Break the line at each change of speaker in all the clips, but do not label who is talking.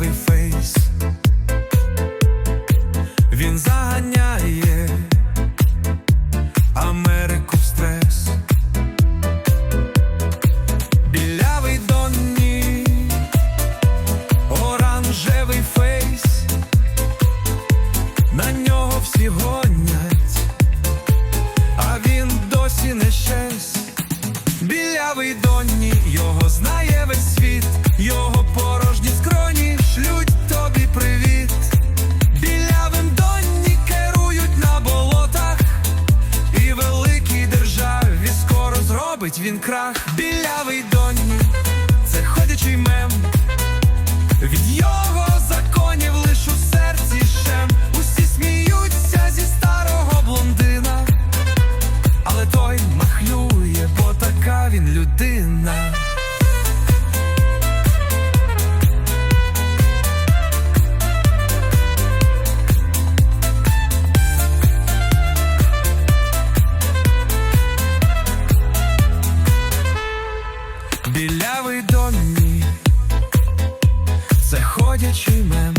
рожевий фейс, він заганяє Америку в стрес, білявий Донні, оранжевий фейс, на нього всього. робить він крах білявий донь. білявий домі, це ходячий мем.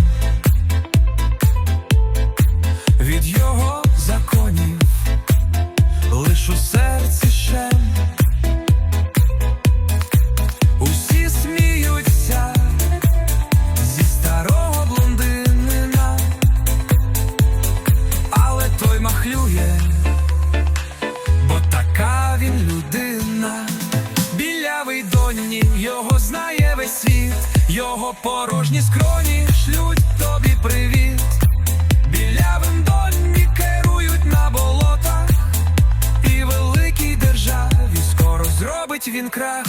його порожні скроні шлють тобі привіт, білявим доньмі керують на болотах, і великій державі скоро зробить він крах.